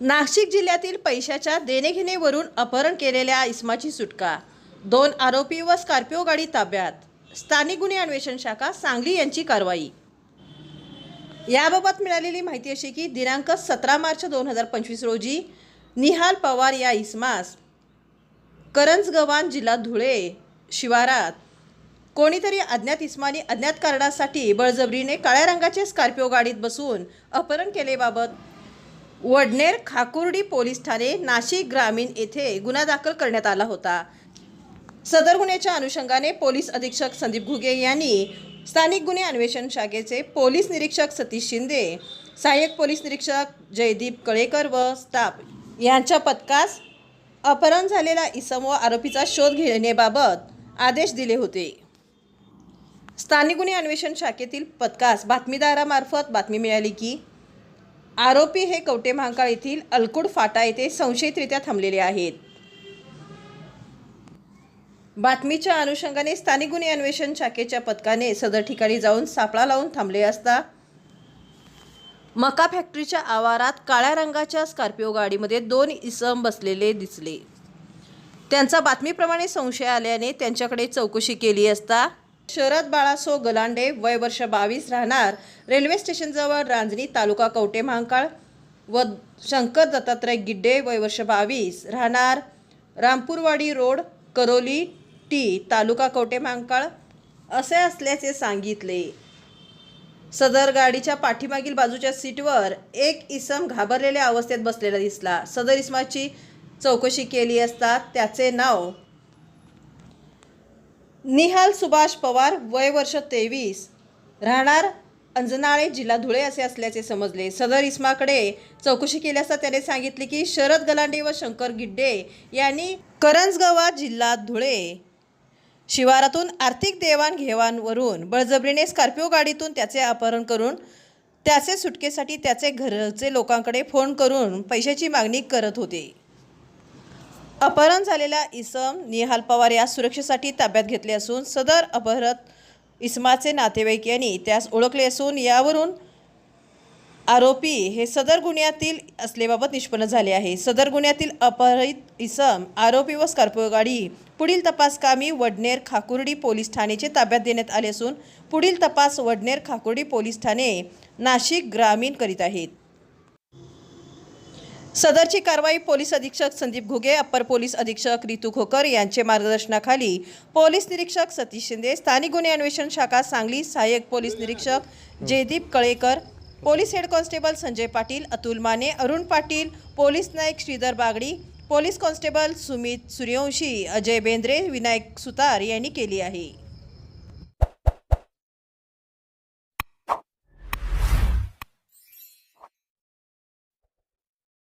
नाशिक जिल्ह्यातील पैशाच्या देणेघेणेवरून अपहरण केलेल्या इस्माची सुटका. दोन आरोपी व स्कॉर्पिओ गाडी ताब्यात. स्थानिक गुन्हे अन्वेषण शाखा सांगली यांची कारवाई. याबाबत मिळालेली माहिती अशी की दिनांक सतरा मार्च दोन हजार पंचवीस रोजी निहाल पवार या इस्मास करंजगव्हाण जिल्हा धुळे शिवारात कोणीतरी अज्ञात इस्मानी अज्ञात कारणासाठी बळजबरीने काळ्या रंगाचे स्कॉर्पिओ गाडीत बसून अपहरण केलेबाबत वडनेर खाकुर्डी पोलीस ठाणे नाशिक ग्रामीण येथे गुन्हा दाखल करण्यात आला होता. सदर गुन्ह्याच्या अनुषंगाने पोलीस अधीक्षक संदीप घुगे यांनी स्थानिक गुन्हे अन्वेषण शाखेचे पोलीस निरीक्षक सतीश शिंदे सहाय्यक पोलीस निरीक्षक जयदीप कळेकर व स्टाफ यांच्या पथकास अपहरण झालेला इसम व आरोपीचा शोध घेण्याबाबत आदेश दिले होते. स्थानिक गुन्हे अन्वेषण शाखेतील पथकास बातमीदारामार्फत बातमी मिळाली की आरोपी हे कवटे महाकाळ येथील अलकुड फाटा येथे संशयितरित्या थांबलेले आहेत. बातमीच्या अनुषंगाने स्थानिक गुन्हे अन्वेषण शाखेच्या पथकाने सदर ठिकाणी जाऊन सापळा लावून थांबले असता मका फॅक्टरीच्या आवारात काळ्या रंगाच्या स्कॉर्पिओ गाडीमध्ये दोन इसम बसलेले दिसले. त्यांचा बातमीप्रमाणे संशय आल्याने त्यांच्याकडे चौकशी केली असता शरद बाळासो गलांडे वय वर्ष बावीस राहणार. रेल्वे स्टेशनजवळ रांजणी तालुका कवटे महांकाळ व शंकर दत्तात्रय गिड्डे वय वर्ष बावीस राहणार. रामपूरवाडी रोड करोली टी तालुका कवटे महांकाळ. असे असल्याचे सांगितले. सदर गाडीच्या पाठीमागील बाजूच्या सीटवर एक इसम घाबरलेल्या अवस्थेत बसलेला दिसला. सदर इसमाची चौकशी केली असता त्याचे नाव निहाल सुभाष पवार वय वर्ष तेवीस. राहणार अंजनाळे जिल्हा धुळे असे असल्याचे समजले. सदर इस्माकडे चौकशी केली असता त्याने सांगितले की शरद गलांडे व शंकर गिड्डे यांनी करंजगावा जिल्हा धुळे शिवारातून आर्थिक देवाणघेवाणवरून बळजबरीने स्कॉर्पिओ गाडीतून त्याचे अपहरण करून त्याचे सुटकेसाठी त्याचे घरचे लोकांकडे फोन करून पैशाची मागणी करत होते. अपहरण झालेला इसम निहाल पवार या सुरक्षेसाठी ताब्यात घेतले असून सदर अपहरत इसमाचे नातेवाईक यांनी त्यास ओळखले असून यावरून आरोपी हे सदर गुन्ह्यातील असलेबाबत निष्पन्न झाले आहे. सदर गुन्ह्यातील अपहरित इसम आरोपी व स्कॉर्पिओ गाडी पुढील तपासकामी वडनेर खाकुर्डी पोलीस ठाणेचे ताब्यात देण्यात आले असून पुढील तपास वडनेर खाकुर्डी पोलीस ठाणे नाशिक ग्रामीण करीत आहेत. सदरची कारवाई पोलीस अधीक्षक संदीप घुगे अप्पर पोलीस अधीक्षक रितू खोकर यांचे मार्गदर्शनाखाली पोलीस निरीक्षक सतीश शिंदे स्थानिक गुन्हे अन्वेषण शाखा सांगली सहाय्यक पोलीस निरीक्षक Jaydeep Kalekar police head constable Sanjay Patil Atul Mane Arun Patil police naik Shridhar Bagadi police constable Sumit Suryavanshi Ajay Bendre Vinayak Sutar यांनी केली आहे.